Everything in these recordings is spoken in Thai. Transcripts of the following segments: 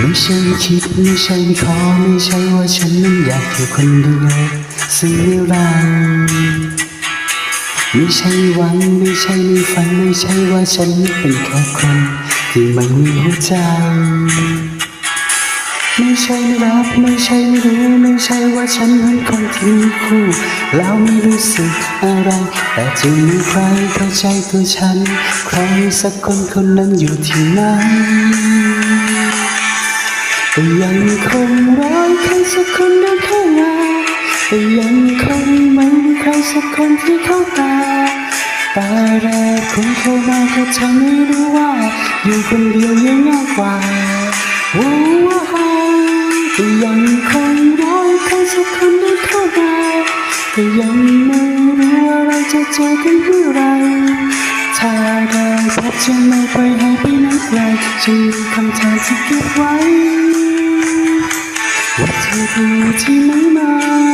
ไม่ใช่คิดไม่ใช่ขอไม่ใช่ว่าฉันนั้นอยากอยู่คนเดียวสิ่งเลวร้ายไม่ใช่หวังไม่ใช่ในฝันไม่ใช่ว่าฉันเป็นแค่คนที่ไม่มีหัวใจไม่ใช่ไม่รักไม่ใช่ไม่รู้ไม่ใช่ว่าฉันเหมือนคนที่มีคู่แล้วไม่รู้สึกอะไร แต่จะมีใครเข้าใจตัวฉัน ใครสักคนคนนั้นอยู่ที่ไหน ยังคงรอใครสักคนเดินเข้ามายังคงไม่มีใครสักคนที่เข้าตาตาแรกคนเข้ามาก็ทำให้รู้ว่า อยู่คนเดียวยังง่ายกว่าว้าวแต่ยังคงรอใครสักคนเดินเข้ามายังไม่รู้ว่าเราจะเจอกันเมื่อไร ถ้าได้พบจะไม่ไปให้ไปไหนไกลจะมีคำถามที่เก็บไว้ว่าเธอไปอยู่ที่ไหนมา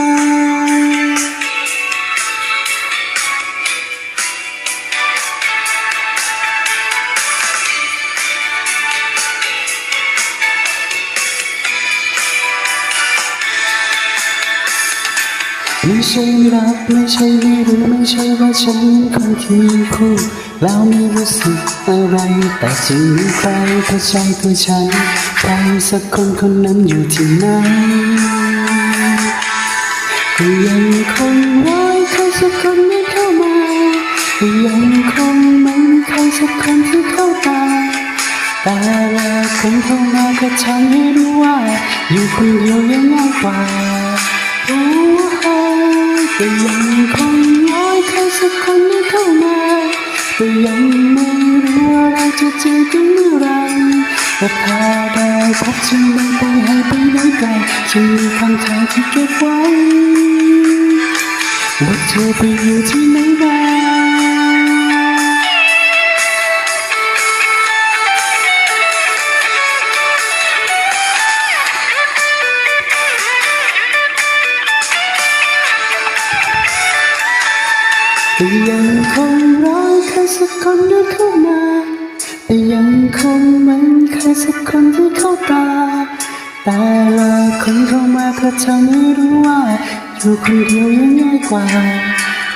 ไม่ใช่ไม่รักไม่ใช่ไม่รู้ไม่ใช่ว่าฉันคนที่มีคู่แล้วไม่รู้สึกอะไร แต่จะมีใครเข้าใจตัวฉันใครสักคนคนนั้นอยู่ที่ไหนก็ยังคงรอใครสักคนไม่เข้ามาก็ยังคงไม่มีใครสักคนที่เข้าตาแต่ละคนเข้ามาก็ทำให้รู้ว่า อยู่คนเดียวยังง่ายกว่าโแต่ยังคงรอใครสักคนไม่เข้ามาแต่ยังไม่รู้ว่าเราจะเจอกันเมื่อไหรแต่ถ้าได้พบฉันไม่ไปให้ไปไหนไกลจะมีคำถามที่เก็บไว้ว่าเธอไปอยู่ที่ไหนบ้าง ยังคงรอใครสักคนเดินเข้ามาแต่ยังคงไม่มีใครสักคนที่เข้าตาแต่ละคนเข้ามาก็ทำให้รู้ว่าอยู่คนเดียวยังง่ายกว่า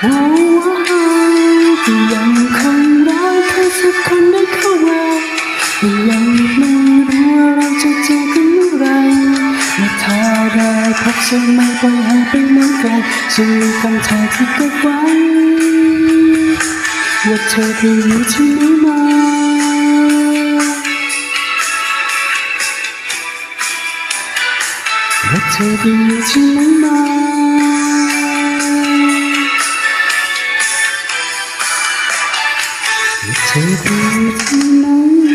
ว้าวว้าวแต่ยังคงรอใครสักคนเดินเข้ามาแต่ยัง จะไม่ไปให้ไปไหนไกลจะมีคำถามที่เก็บไว้ว่าเธอไปอยู่ที่ไหนมาว่าเธอไปอยู่ที่ไหนมาว่าเธอไปอยู่ที่ไหน